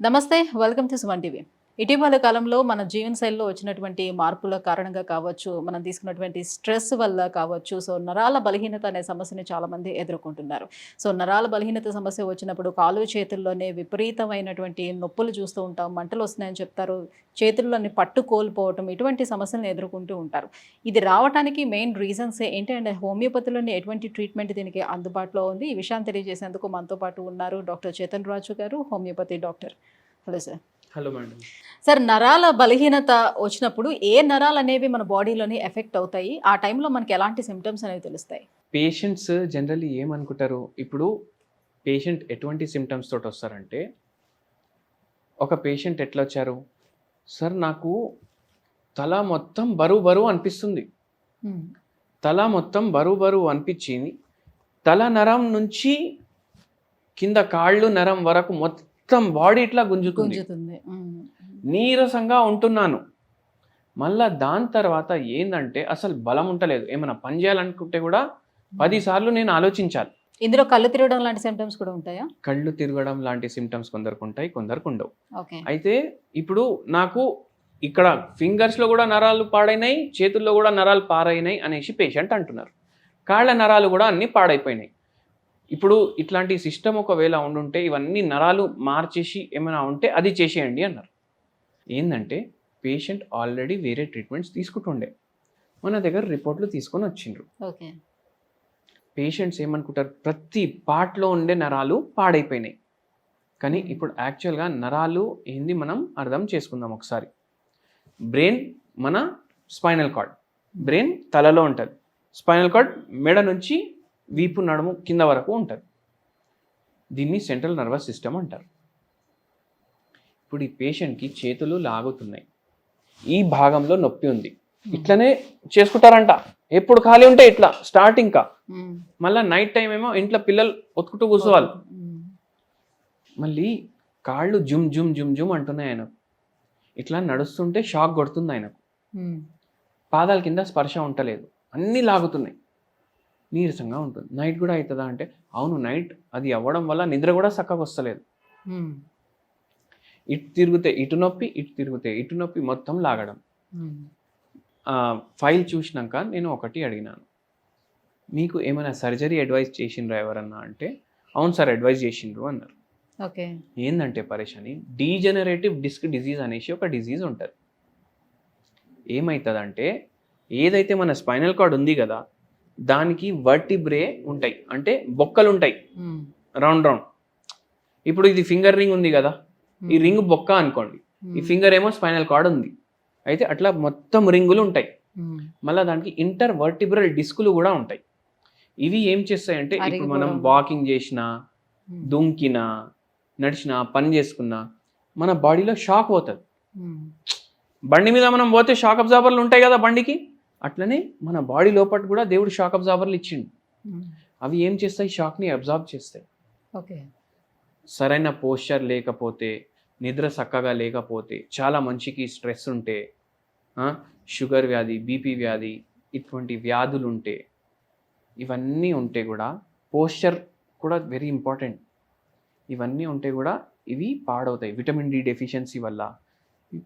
నమస్తే welcome to Suman TV ఇటీవల కాలంలో మన జీవనశైలిలో వచ్చినటువంటి మార్పుల కారణంగా కావచ్చు మనం తీసుకున్నటువంటి స్ట్రెస్ వల్ల కావచ్చు సో నరాల బలహీనత అనే సమస్యని చాలామంది ఎదుర్కొంటున్నారు. సో నరాల బలహీనత సమస్య వచ్చినప్పుడు కాలు చేతుల్లోనే విపరీతమైనటువంటి నొప్పులు చూస్తూ ఉంటాం మంటలు వస్తున్నాయని చెప్తారు చేతుల్లోని పట్టు కోల్పోవటం ఇటువంటి సమస్యలను ఎదుర్కొంటూ ఉంటారు. ఇది రావడానికి మెయిన్ రీజన్స్ ఏంటంటే హోమియోపతిలోని ఎటువంటి ట్రీట్మెంట్ దీనికి అందుబాటులో ఉంది? ఈ విషయాన్ని తెలియజేసేందుకు మనతో పాటు ఉన్నారు doctor Chetan Raju garu homeopathy doctor. Hello sir. Hello madam sir నరాల బలహీనత వచ్చినప్పుడు ఏ నరాలు అనేవి మన బాడీలోని ఎఫెక్ట్ అవుతాయి? ఆ టైంలో మనకి ఎలాంటి సిమ్టమ్స్ అనేవి తెలుస్తాయి? పేషెంట్స్ జనరల్లీ ఏమనుకుంటారు ఇప్పుడు పేషెంట్ ఎటువంటి సిమ్టమ్స్ తోటి వస్తారంటే ఒక పేషెంట్ ఎట్లా వచ్చారు? సార్ నాకు తల మొత్తం బరువు బరువు అనిపిస్తుంది. తల మొత్తం బరువు బరువు అనిపించింది. తల నరం నుంచి కింద కాళ్ళు నరం వరకు మొత్తం బాడీ ఇట్లా గుంజుతుంది. నీరసంగా ఉంటున్నాను. మళ్ళా దాని తర్వాత ఏందంటే అసలు బలం ఉంటలేదు. ఏమైనా పని చేయాలనుకుంటే కూడా పదిసార్లు నేను ఆలోచించాలి. ఇందులో కళ్ళు తిరగడం లాంటి సిమ్టమ్స్ కూడా ఉంటాయా? కళ్ళు తిరగడం లాంటి సిమ్టమ్స్ కొందరికి ఉంటాయి కొందరికి ఉండవు. అయితే ఇప్పుడు నాకు ఇక్కడ ఫింగర్స్లో కూడా నరాలు పాడైనాయి చేతుల్లో కూడా నరాలు పారైనాయి అనేసి పేషెంట్ అంటున్నారు. కాళ్ళ నరాలు కూడా అన్నీ పాడైపోయినాయి. ఇప్పుడు ఇట్లాంటి సిస్టమ్ ఒకవేళ ఉండుంటే ఇవన్నీ నరాలు మార్చేసి ఏమైనా ఉంటే అది చేసేయండి అన్నారు. ఏంటంటే పేషెంట్ ఆల్రెడీ వేరే ట్రీట్మెంట్స్ తీసుకుంటుండే. మన దగ్గర రిపోర్ట్లు తీసుకొని వచ్చిండ్రు. ఓకే. పేషెంట్స్ ఏమనుకుంటారు? ప్రతి పార్ట్లో ఉండే నరాలు పాడైపోయినాయి. కానీ ఇప్పుడు యాక్చువల్గా నరాలు ఏంది మనం అర్థం చేసుకుందాం ఒకసారి. బ్రెయిన్ మన స్పైనల్ కార్డ్ బ్రెయిన్ తలలో ఉంటుంది. స్పైనల్ కార్డ్ మెడ నుంచి వీపు నడుము కింద వరకు ఉంటుంది దీన్ని సెంట్రల్ నర్వస్ సిస్టమ్ అంటారు. ఇప్పుడు ఈ పేషెంట్కి చేతులు లాగుతున్నాయి. ఈ భాగంలో నొప్పి ఉంది. ఇట్లనే చేసుకుంటారంట. ఎప్పుడు ఖాళీ ఉంటే ఇట్లా స్టార్ట్ ఇంకా ఉమ్. మళ్ళీ నైట్ టైం ఏమో ఇంట్లో పిల్లలు ఒత్తుకుంటూ కూర్చోవాలి. మళ్ళీ కాళ్ళు జుమ్ జుమ్ జుమ్ జుమ్ అంటున్నాయి ఆయనకు. ఇట్లా నడుస్తుంటే షాక్ కొడుతుంది ఆయనకు. పాదాల కింద స్పర్శ ఉంటలేదు. అన్నీ లాగుతున్నాయి. నీరసంగా ఉంటుంది. నైట్ కూడా అవుతుందా అంటే అవును నైట్ అది అవ్వడం వల్ల నిద్ర కూడా చక్కగా వస్తలేదు. ఇటు తిరిగితే ఇటు నొప్పి ఇటు తిరిగితే ఇటు నొప్పి మొత్తం లాగడం. ఫైల్ చూసినాక నేను ఒకటి అడిగినాను. మీకు ఏమైనా సర్జరీ అడ్వైస్ చేసిండ్రా ఎవరన్నా? అంటే అవును సార్ అడ్వైస్ చేసిండ్రు అన్నారు. ఓకే. ఏందంటే పరేషాని డీజనరేటివ్ డిస్క్ డిజీజ్ అనేసి ఒక డిజీజ్ ఉంటుంది. ఏమవుతుందంటే ఏదైతే మన స్పైనల్ కార్డ్ ఉంది కదా దానికి వర్టిబ్రే ఉంటాయి అంటే బొక్కలు ఉంటాయి. రౌండ్ రౌండ్ ఇప్పుడు ఇది ఫింగర్ రింగ్ ఉంది కదా ఈ రింగ్ బొక్క అనుకోండి ఈ. ఫింగర్ ఏమో స్పైనల్ కార్డ్ ఉంది అయితే అట్లా మొత్తం రింగులు ఉంటాయి. మళ్ళీ దానికి ఇంటర్ వర్టిబ్రల్ డిస్కులు కూడా ఉంటాయి ఇవి ఏం చేస్తాయంటే ఇప్పుడు మనం. వాకింగ్ చేసినా. దుంకినా నడిచినా పని చేసుకున్నా మన బాడీలో షాక్ పోతుంది. బండి మీద మనం పోతే షాక్ అబ్జార్బర్లు ఉంటాయి కదా బండికి అట్లనే మన బాడీ లోపల కూడా దేవుడు షాక్ అబ్జార్బర్లు ఇచ్చిండు. ఉమ్. అవి ఏం చేస్తాయి? షాక్ని అబ్జార్బ్ చేస్తాయి. ఓకే. సరైన పోస్చర్ లేకపోతే నిద్ర చక్కగా లేకపోతే చాలా మనిషికి స్ట్రెస్ ఉంటే షుగర్ వ్యాధి బీపీ వ్యాధి ఇటువంటి వ్యాధులు ఉంటే ఇవన్నీ ఉంటే కూడా పోస్చర్ కూడా వెరీ ఇంపార్టెంట్ ఇవన్నీ ఉంటే కూడా ఇవి పాడవుతాయి. విటమిన్ డి డెఫిషియన్సీ వల్ల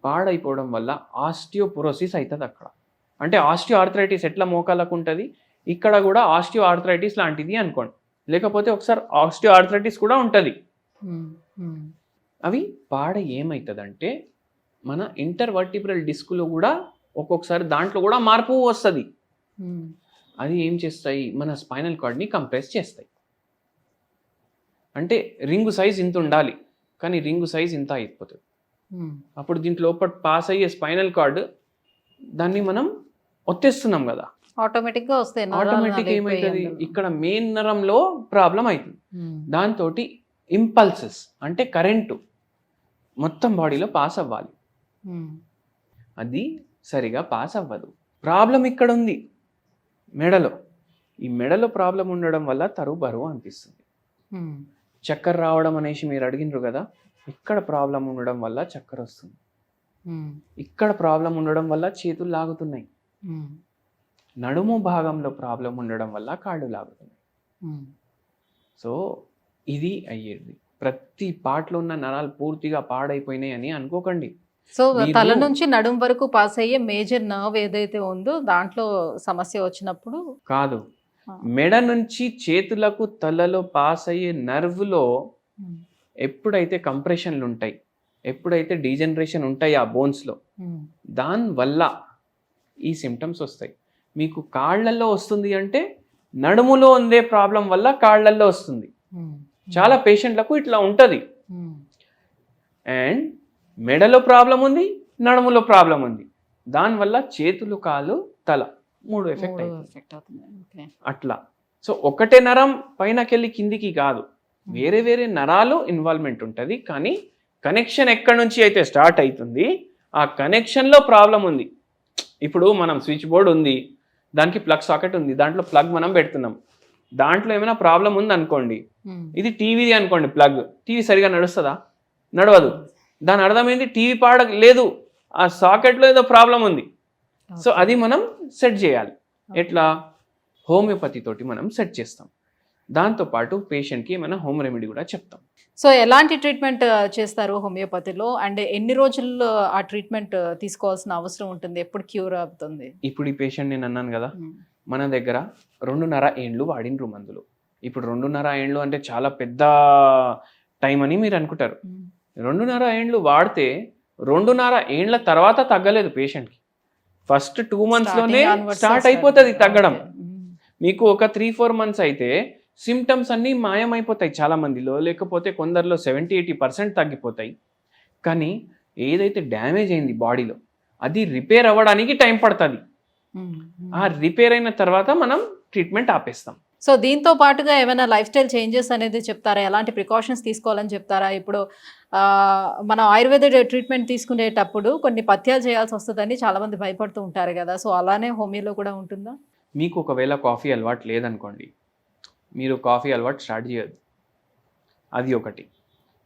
పాడైపోవడం వల్ల ఆస్టియోపోరోసిస్ అవుతుంది అక్కడ అంటే ఆస్టియో ఆర్థరైటిస్ ఎట్లా మోకాలకు ఉంటుంది ఇక్కడ కూడా ఆస్టియో ఆర్థరైటిస్ లాంటిది అనుకోండి. లేకపోతే ఒకసారి ఆస్టియో ఆర్థరైటిస్ కూడా ఉంటుంది. అవి పాడ ఏమవుతుందంటే మన ఇంటర్వర్టిబ్రల్ డిస్కులో కూడా ఒక్కొక్కసారి దాంట్లో కూడా మార్పు వస్తుంది. అది ఏం చేస్తాయి? మన స్పైనల్ కార్డ్ని కంప్రెస్ చేస్తాయి. అంటే రింగు సైజ్ ఇంత ఉండాలి కానీ రింగు సైజ్ ఇంత అయిపోతుంది. అప్పుడు దీంట్లో పాస్ అయ్యే స్పైనల్ కార్డ్ దాన్ని మనం ఒత్తేస్తున్నాం కదా ఆటోమేటిక్గా వస్తాయి ఆటోమేటిక్ ఏమవుతుంది అందులో. ఇక్కడ మెయిన్ నరంలో ప్రాబ్లం అవుతుంది. దాంతో ఇంపల్సెస్ అంటే కరెంటు మొత్తం బాడీలో పాస్ అవ్వాలి. అది సరిగా పాస్ అవ్వదు ప్రాబ్లం ఇక్కడ ఉంది మెడలో ఈ మెడలో ప్రాబ్లం ఉండడం వల్ల తరువు బరువు అనిపిస్తుంది. చక్కెర రావడం అనేసి మీరు అడిగినారు కదా ఇక్కడ ప్రాబ్లం ఉండడం వల్ల చక్కెర వస్తుంది. ఇక్కడ ప్రాబ్లం ఉండడం వల్ల చేతులు లాగుతున్నాయి. నడుము భాగంలో ప్రాబ్లం ఉండడం వల్ల కాళ్ళు లాగుతున్నాయి. ఉమ్. సో ఇది అయ్యేది. ప్రతి పార్ట్లో ఉన్న నరాలు పూర్తిగా పాడైపోయినాయి అని అనుకోకండి. సో తల నుంచి నడుం వరకు పాస్ అయ్యే మేజర్ నర్వ్ ఏదైతే ఉందో దాంట్లో సమస్య వచ్చినప్పుడు కాదు. మెడ నుంచి చేతులకు తలలో పాస్ అయ్యే నర్వ్లో ఎప్పుడైతే కంప్రెషన్లు ఉంటాయి ఎప్పుడైతే డీజనరేషన్ ఉంటాయి ఆ బోన్స్లో దానివల్ల ఈ సిమ్టమ్స్ వస్తాయి. మీకు కాళ్ళల్లో వస్తుంది అంటే నడుములో ఉండే ప్రాబ్లం వల్ల కాళ్ళల్లో వస్తుంది. ఉమ్, చాలా పేషెంట్లకు ఇట్లా ఉంటుంది. అండ్ మెడలో ప్రాబ్లం ఉంది నడుములో ప్రాబ్లం ఉంది. దానివల్ల చేతులు కాలు తల మూడు ఎఫెక్ట్ అవుతుంది అట్లా. సో ఒకటే నరం పైనకెళ్ళి కిందికి కాదు. వేరే వేరే నరాలు ఇన్వాల్వ్మెంట్ ఉంటుంది. కానీ కనెక్షన్ ఎక్కడి నుంచి అయితే స్టార్ట్ అవుతుంది ఆ కనెక్షన్లో ప్రాబ్లం ఉంది. ఇప్పుడు మనం స్విచ్ బోర్డ్ ఉంది దానికి ప్లగ్ సాకెట్ ఉంది దాంట్లో ప్లగ్ మనం పెడుతున్నాం. దాంట్లో ఏమైనా ప్రాబ్లం ఉంది అనుకోండి ఉమ్, ఇది టీవీది అనుకోండి ప్లగ్ టీవీ సరిగా నడుస్తుందా? నడవదు. దాని అర్థమైంది టీవీ పాడ లేదు. ఆ సాకెట్లో ఏదో ప్రాబ్లం ఉంది. సో అది మనం సెట్ చేయాలి. ఎట్లా? హోమియోపతి తోటి మనం సెట్ చేస్తాం. దాంతోపాటు పేషెంట్కి ఏమైనా హోమ్ రెమెడీ కూడా చెప్తాం. సో ఎలాంటి ట్రీట్మెంట్ చేస్తారు హోమియోపతిలో? అండ్ ఎన్ని రోజుల్లో ఆ ట్రీట్మెంట్ తీసుకోవాల్సిన అవసరం ఉంటుంది? ఎప్పుడు క్యూర్ అవుతుంది? ఇప్పుడు ఈ పేషెంట్ నేను అన్నాను కదా మన దగ్గర రెండున్నర ఏండ్లు వాడినరు మందులు. ఇప్పుడు రెండున్నర ఏండ్లు అంటే చాలా పెద్ద టైం అని మీరు అనుకుంటారు. రెండున్నర ఏండ్లు వాడితే రెండున్నర ఏండ్ల తర్వాత తగ్గలేదు పేషెంట్కి. ఫస్ట్ టూ మంత్స్లోనే స్టార్ట్ అయిపోతుంది. తగ్గడం. మీకు ఒక త్రీ ఫోర్ మంత్స్ అయితే సిమ్టమ్స్ అన్నీ మాయమైపోతాయి చాలా మందిలో లేకపోతే కొందరిలో సెవెంటీ ఎయిటీ పర్సెంట్ తగ్గిపోతాయి. కానీ ఏదైతే డ్యామేజ్ అయింది బాడీలో అది రిపేర్ అవ్వడానికి టైం పడుతుంది. ఆ రిపేర్ అయిన తర్వాత మనం ట్రీట్మెంట్ ఆపేస్తాం. సో దీంతో పాటుగా ఏమైనా లైఫ్ స్టైల్ చేంజెస్ అనేది చెప్తారా? ఎలాంటి ప్రికాషన్స్ తీసుకోవాలని చెప్తారా? ఇప్పుడు మనం ఆయుర్వేద ట్రీట్మెంట్ తీసుకునేటప్పుడు కొన్ని పథ్యాలు చేయాల్సి వస్తుందని చాలా మంది భయపడుతూ ఉంటారు కదా. సో అలానే హోమియోలో కూడా ఉంటుందా? మీకు ఒకవేళ కాఫీ అలవాటు లేదనుకోండి మీరు కాఫీ అలవాటు స్టార్ట్ చేయొద్దు. అది ఒకటి.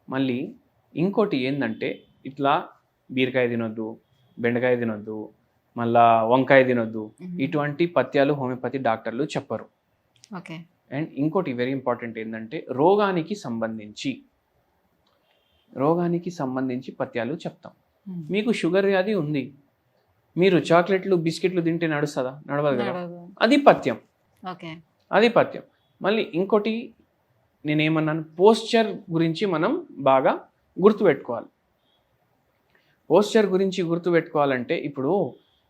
మళ్ళీ ఇంకోటి ఏంటంటే ఇట్లా బీరకాయ తినొద్దు బెండకాయ తినొద్దు మళ్ళా వంకాయ తినొద్దు. ఇటువంటి పథ్యాలు హోమియోపతి డాక్టర్లు చెప్పరు. ఓకే. అండ్ ఇంకోటి వెరీ ఇంపార్టెంట్ ఏంటంటే రోగానికి సంబంధించి రోగానికి సంబంధించి పథ్యాలు చెప్తాం. మీకు షుగర్ వ్యాధి ఉంది. మీరు చాక్లెట్లు బిస్కెట్లు తింటే నడుస్తుందా? నడవదు కదా? అది ఓకే. అది పథ్యం. మళ్ళీ ఇంకోటి నేనేమన్నాను? పోస్చర్ గురించి మనం బాగా గుర్తుపెట్టుకోవాలి. పోస్చర్ గురించి గుర్తుపెట్టుకోవాలంటే ఇప్పుడు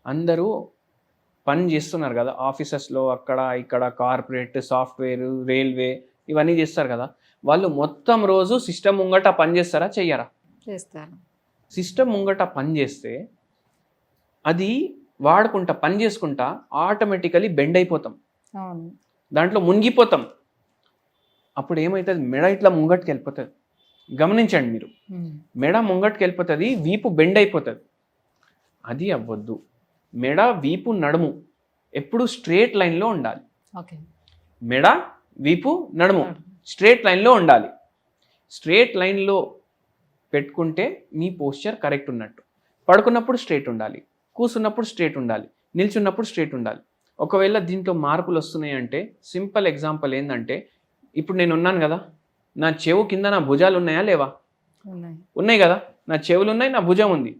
అందరూ పని చేస్తున్నారు కదా ఆఫీసెస్లో అక్కడ ఇక్కడ కార్పొరేట్ సాఫ్ట్వేర్ రైల్వే ఇవన్నీ చేస్తారు కదా వాళ్ళు మొత్తం రోజు సిస్టమ్ ముంగట పని చేస్తారా చెయ్యరా? చేస్తారు. సిస్టమ్ ముంగట పని చేస్తే అది వాడుకుంటా పని చేసుకుంటా ఆటోమేటికలీ బెండ్ అయిపోతాం. దాంట్లో మునిగిపోతాం. అప్పుడు ఏమవుతుంది మెడ ఇట్లా ముంగట్కి వెళ్ళిపోతుంది. గమనించండి మీరు. మెడ ముంగట్కి వెళ్ళిపోతుంది వీపు బెండ్ అయిపోతుంది. అది అవ్వద్దు. మెడ వీపు నడుము ఎప్పుడు స్ట్రేట్ లైన్లో ఉండాలి. ఓకే. మెడ వీపు నడుము స్ట్రేట్ లైన్లో ఉండాలి. స్ట్రేట్ లైన్లో పెట్టుకుంటే మీ పోస్చర్ కరెక్ట్ ఉన్నట్టు. పడుకున్నప్పుడు స్ట్రేట్ ఉండాలి. కూర్చున్నప్పుడు స్ట్రేట్ ఉండాలి. నిల్చున్నప్పుడు స్ట్రేట్ ఉండాలి. ఒకవేళ దీంట్లో మార్పులు వస్తున్నాయి అంటే సింపుల్ ఎగ్జాంపుల్ ఏంటంటే ఇప్పుడు నేను ఉన్నాను కదా నా చెవు కింద నా భుజాలు ఉన్నాయా లేవా? ఉన్నాయి. కదా నా చెవులు ఉన్నాయి నా భుజం ఉంది.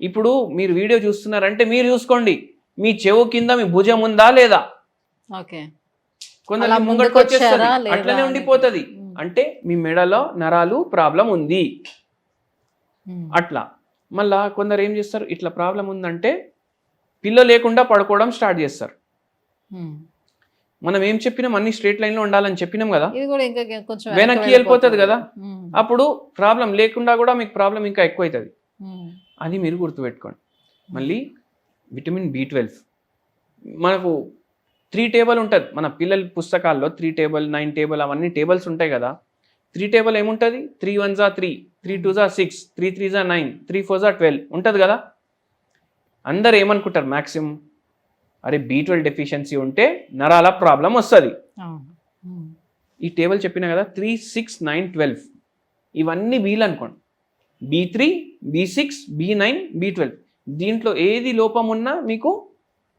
ఇప్పుడు మీరు వీడియో చూస్తున్నారంటే మీరు చూసుకోండి మీ చెవు కింద మీ భుజం ఉందా లేదా? ఓకే. కొందరు ముంగటికి వచ్చేస్తుంది అట్లనే. ఉండిపోతుంది. అంటే మీ మెడలో నరాలు ప్రాబ్లం ఉంది. అట్లా. మళ్ళా కొందరు ఏం చేస్తారు ఇట్లా ప్రాబ్లం ఉందంటే పిల్ల లేకుండా పడుకోవడం స్టార్ట్ చేస్తారు. మనం ఏం చెప్పినాం? అన్ని స్ట్రేట్ లైన్లో ఉండాలని చెప్పినాం కదా? వెనక్కి వెళ్ళిపోతుంది. కదా? అప్పుడు ప్రాబ్లం లేకుండా కూడా మీకు ప్రాబ్లం ఇంకా ఎక్కువ అవుతుంది అది మీరు గుర్తుపెట్టుకోండి. మళ్ళీ విటమిన్ బి ట్వెల్వ్. మనకు త్రీ టేబుల్ ఉంటుంది. మన పిల్లల పుస్తకాల్లో త్రీ టేబుల్ నైన్ టేబుల్ అవన్నీ టేబుల్స్ ఉంటాయి కదా? త్రీ టేబుల్ ఏముంటుంది? త్రీ వన్ జా త్రీ త్రీ టూ జా సిక్స్ త్రీ త్రీ జా నైన్ త్రీ ఫోర్ జా ట్వెల్వ్ ఉంటుంది కదా? అందరు ఏమనుకుంటారు? మ్యాక్సిమం అరే బీ ట్వెల్వ్ డెఫిషియన్సీ ఉంటే నరాల ప్రాబ్లం వస్తుంది. ఈ టేబుల్ చెప్పిన కదా త్రీ సిక్స్ నైన్ ట్వెల్వ్ ఇవన్నీ బీలు అనుకోండి. B three B six B nine B twelve దీంట్లో ఏది లోపం ఉన్నా మీకు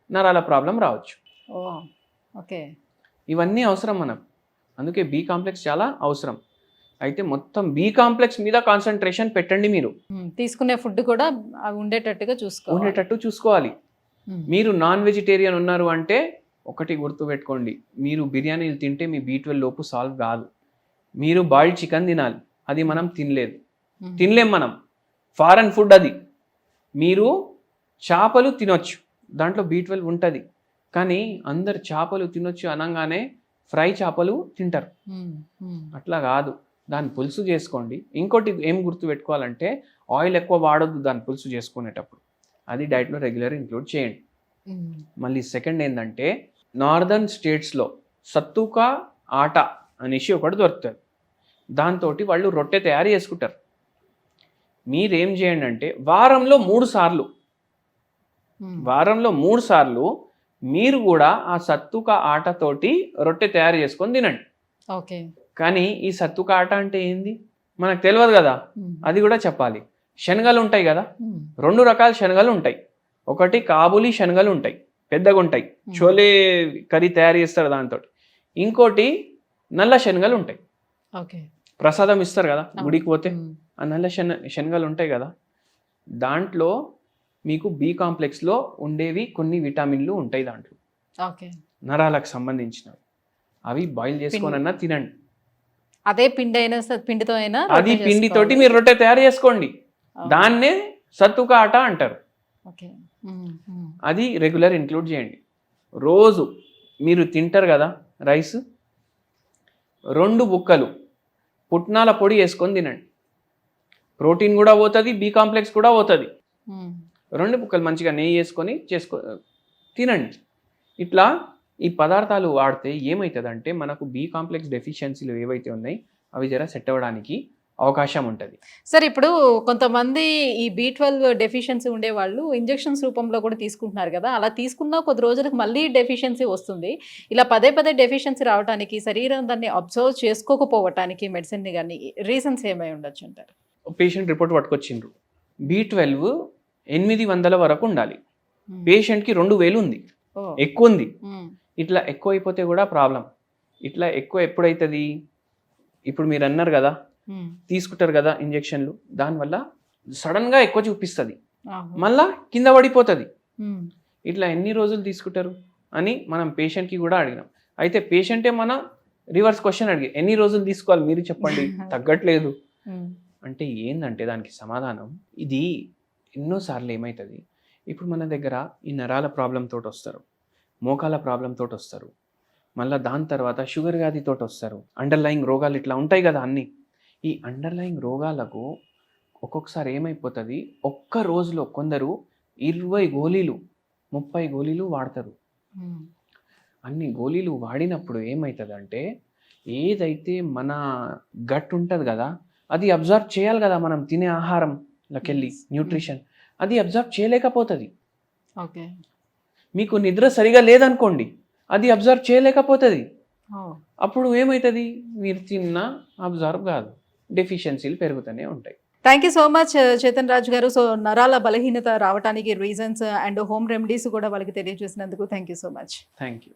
నరాల ప్రాబ్లం రావచ్చు. ఓకే. ఇవన్నీ అవసరం మనకు అందుకే బి కాంప్లెక్స్ చాలా అవసరం. అయితే మొత్తం బి కాంప్లెక్స్ మీద కాన్సన్ట్రేషన్ పెట్టండి మీరు. తీసుకునే ఫుడ్ కూడా ఉండేటట్టుగా చూసుకోవాలి. ఉండేటట్టు చూసుకోవాలి. మీరు నాన్ వెజిటేరియన్ ఉన్నారు అంటే ఒకటి గుర్తుపెట్టుకోండి మీరు బిర్యానీలు తింటే మీ బీ ట్వెల్వ్ లోపు సాల్వ్ కాదు. మీరు బాయిల్డ్ చికెన్ తినాలి. అది మనం తినలేదు. ఉమ్, తినలేం మనం. ఫారెన్ ఫుడ్ అది. మీరు చేపలు తినొచ్చు. దాంట్లో బీ ట్వెల్వ్ ఉంటుంది. కానీ అందరు చేపలు తినొచ్చు అనగానే ఫ్రై చేపలు తింటారు. ఉమ్, అట్లా కాదు. దాన్ని పులుసు చేసుకోండి. ఇంకోటి ఏం గుర్తు పెట్టుకోవాలంటే ఆయిల్ ఎక్కువ వాడొద్దు దాన్ని పులుసు చేసుకునేటప్పుడు. అది డైట్లో రెగ్యులర్ ఇంక్లూడ్ చేయండి. ఉమ్, మళ్ళీ సెకండ్ ఏంటంటే నార్దర్న్ స్టేట్స్లో సత్తుకా ఆట అనేసి ఒకటి దొరుకుతుంది. దాంతో వాళ్ళు రొట్టె తయారు చేసుకుంటారు. మీరేం చేయండి అంటే వారంలో మూడు సార్లు ఉమ్, వారంలో మూడు సార్లు మీరు కూడా ఆ సత్తుక ఆటతోటి రొట్టె తయారు చేసుకొని తినండి. ఓకే. కానీ ఈ సత్తుక ఆట అంటే ఏంది? మనకు తెలియదు కదా. ఉమ్, అది కూడా చెప్పాలి. శనగలు ఉంటాయి కదా? రెండు రకాల శనగలు ఉంటాయి. ఒకటి కాబూలి శనగలు ఉంటాయి. పెద్దగా ఉంటాయి. చోలే కర్రీ తయారు చేస్తారు దాంతో ఇంకోటి నల్ల శనగలు ఉంటాయి. ఓకే. ప్రసాదం ఇస్తారు కదా. గుడికి పోతే ఆ నల్ల శన శనగలు ఉంటాయి కదా? దాంట్లో మీకు బి కాంప్లెక్స్లో ఉండేవి కొన్ని విటామిన్లు ఉంటాయి దాంట్లో. ఓకే. నరాలకు సంబంధించినవి. అవి బాయిల్ చేసుకోనన్నా తినండి. అదే పిండి అయినా పిండితో అయినా అది పిండితోటి. మీరు రొట్టె తయారు చేసుకోండి. దాన్నే సత్తుక ఆట అంటారు అది రెగ్యులర్ ఇంక్లూడ్ చేయండి. రోజు మీరు తింటారు కదా రైస్ రెండు బుక్కలు పుట్నాల పొడి వేసుకొని తినండి. ప్రోటీన్ కూడా పోతుంది బి కాంప్లెక్స్ కూడా పోతుంది. రెండు బుక్కలు మంచిగా నెయ్యి వేసుకొని చేసుకో తినండి. ఇట్లా ఈ పదార్థాలు వాడితే ఏమవుతుందంటే మనకు బి కాంప్లెక్స్ డెఫిషియన్సీలు ఏవైతే ఉన్నాయి అవి జర సెట్ అవ్వడానికి అవకాశం ఉంటుంది. సార్ ఇప్పుడు కొంతమంది ఈ బి ట్వెల్వ్ డెఫిషియన్సీ ఉండే వాళ్ళు ఇంజెక్షన్స్ రూపంలో కూడా తీసుకుంటున్నారు కదా అలా తీసుకున్న కొద్ది రోజులకు మళ్ళీ డెఫిషియన్సీ వస్తుంది. ఇలా పదే పదే డెఫిషియన్సీ రావడానికి శరీరం దాన్ని అబ్జర్వ్ చేసుకోకపోవటానికి మెడిసిన్ కానీ రీజన్స్ ఏమై ఉండొచ్చు అంటారు? పేషెంట్ రిపోర్ట్ పట్టుకొచ్చిండ్రు. బి ట్వెల్వ్ ఎనిమిది వందల వరకు ఉండాలి. పేషెంట్కి రెండు వేలు ఉంది. ఎక్కువ ఉంది. ఇట్లా ఎక్కువ అయిపోతే కూడా ప్రాబ్లం. ఇట్లా ఎక్కువ ఎప్పుడైతుంది? ఇప్పుడు మీరు అన్నారు కదా తీసుకుంటారు కదా ఇంజెక్షన్లు. దానివల్ల సడన్గా ఎక్కువ చూపిస్తుంది. మళ్ళా కింద పడిపోతుంది. ఇట్లా ఎన్ని రోజులు తీసుకుంటారు అని మనం పేషెంట్కి కూడా అడిగినాం. అయితే పేషెంటే మన రివర్స్ క్వశ్చన్ అడిగి ఎన్ని రోజులు తీసుకోవాలి మీరు చెప్పండి? తగ్గట్లేదు. అంటే ఏందంటే దానికి సమాధానం ఇది ఎన్నోసార్లు ఏమవుతుంది ఇప్పుడు మన దగ్గర ఈ నరాల ప్రాబ్లం తోటి వస్తారు మోకాల ప్రాబ్లం తోటి వస్తారు మళ్ళీ దాని తర్వాత షుగర్ వ్యాధితోటి వస్తారు అండర్లయింగ్ రోగాలు ఇట్లా ఉంటాయి కదా అన్నీ. ఈ అండర్లయింగ్ రోగాలకు ఒక్కొక్కసారి ఏమైపోతుంది? ఒక్క రోజులో కొందరు ఇరవై గోళీలు ముప్పై గోళీలు వాడతారు. అన్ని గోళీలు వాడినప్పుడు ఏమవుతుందంటే ఏదైతే మన గట్ ఉంటుంది కదా అది అబ్జర్వ్ చేయాలి కదా మనం తినే ఆహారంలోకెళ్ళి. న్యూట్రిషన్ అది అబ్జర్వ్ చేయలేకపోతుంది. ఓకే. మీకు నిద్ర సరిగా లేదనుకోండి అది అబ్జర్వ్ చేయలేకపోతుంది. అప్పుడు ఏమవుతుంది మీరు తిన్న అబ్జర్వ్ కాదు. డెఫిషియన్సీలు పెరుగుతూనే ఉంటాయి. Thank you so much Chetan Raju గారు. సో నరాల బలహీనత రావడానికి రీజన్స్ అండ్ హోమ్ రెమెడీస్ కూడా వాళ్ళకి తెలియజేసినందుకు thank you so much thank you